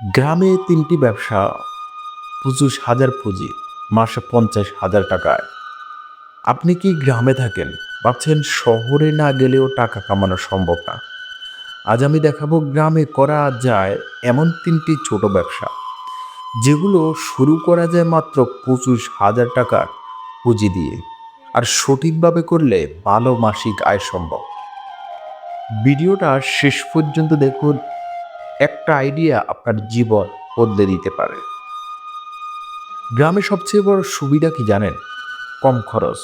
গ্রামে তিনটি ব্যবসা, পঁচিশ হাজার পুঁজি, মাসে পঞ্চাশ হাজার টাকায়। আপনি কি গ্রামে থাকেন? ভাবছেন শহরে না গেলেও টাকা কামানো সম্ভব না। আজ আমি দেখাবো গ্রামে করা যায় এমন তিনটি ছোট ব্যবসা, যেগুলো শুরু করা যায় মাত্র পঁচিশ হাজার টাকার পুঁজি দিয়ে আর সঠিকভাবে করলে ভালো মাসিক আয় সম্ভব। ভিডিওটা শেষ পর্যন্ত দেখুন। একটা আইডিয়া আপনার জীবন বদলে দিতে পারে। গ্রামে সবচেয়ে বড় সুবিধা কি জানেন? কম খরচ,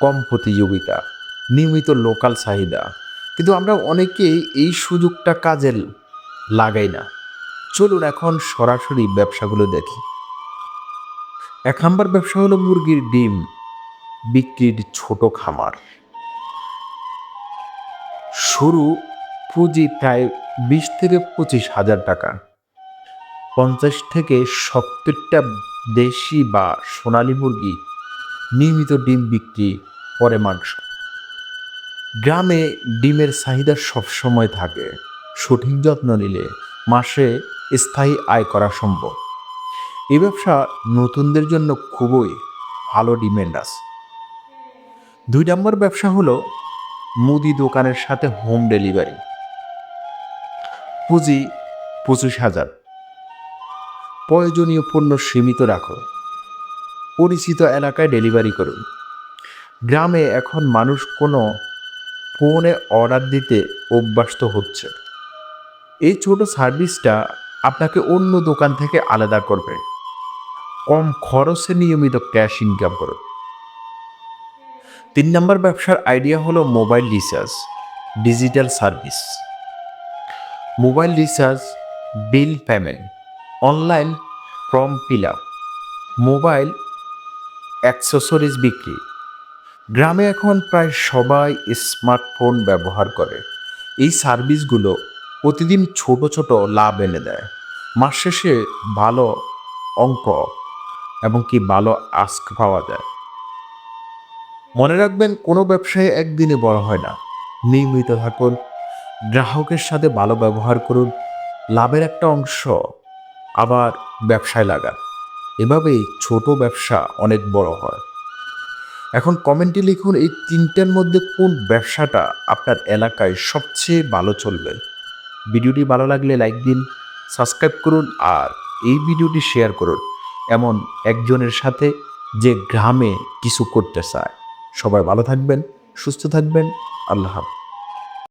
কম প্রতিযোগিতা, নিয়মিত লোকাল চাহিদা। কিন্তু আমরা অনেকেই এই সুযোগটা কাজে লাগাই না। চলুন এখন সরাসরি ব্যবসাগুলো দেখি। এক নম্বর ব্যবসা হলো মুরগির ডিম বিক্রির ছোট খামার। শুরু পুঁজি প্রায় বিশ থেকে পঁচিশ হাজার টাকা। পঞ্চাশ থেকে সত্তরটা দেশি বা সোনালী মুরগি নিয়মিত ডিম বিক্রি পরে মাংস গ্রামে ডিমের চাহিদা সবসময় থাকে। সঠিক যত্ন নিলে মাসে স্থায়ী আয় করা সম্ভব। এই ব্যবসা নতুনদের জন্য খুবই ভালো ডিমান্ড আছে। দুই নম্বর ব্যবসা হলো মুদি দোকানের সাথে হোম ডেলিভারি। পুঁজি পঁচিশ হাজার। প্রয়োজনীয় পণ্য সীমিত রাখো। পরিচিত এলাকায় ডেলিভারি করুন। গ্রামে এখন মানুষ কোনো ফোনে অর্ডার দিতে অভ্যস্ত হচ্ছে। এই ছোট সার্ভিসটা আপনাকে অন্য দোকান থেকে আলাদা করবে। কম খরচে নিয়মিত ক্যাশ ইনকাম করুন। তিন নম্বর ব্যবসার আইডিয়া হলো mobile recharge, digital service. Mobile recharge, bill payment, online form fill up, mobile accessories বিক্রি। গ্রামে এখন প্রায় সবাই স্মার্টফোন ব্যবহার করে। এই সার্ভিসগুলো প্রতিদিন ছোট ছোট লাভ এনে দেয়। মাস শেষে ভালো অঙ্ক এবং কি ভালো আস্ক পাওয়া যায়। মনে রাখবেন, কোনো ব্যবসায় একদিনে বড় হয় না। নিয়মিত থাকুন গ্রাহকের সাথে ভালো ব্যবহার করুন, লাভের একটা অংশ আবার ব্যবসায় লাগান। এভাবেই ছোট ব্যবসা অনেক বড় হয়। এখন কমেন্টে লিখুন, এই তিনটার মধ্যে কোন ব্যবসাটা আপনার এলাকায় সবচেয়ে ভালো চলবে? ভিডিওটি ভালো লাগলে লাইক দিন, সাবস্ক্রাইব করুন আর এই ভিডিওটি শেয়ার করুন। এমন একজনের সাথে যে গ্রামে কিছু করতে চায়। সবাই ভালো থাকবেন, সুস্থ থাকবেন, আল্লাহ হাফেজ।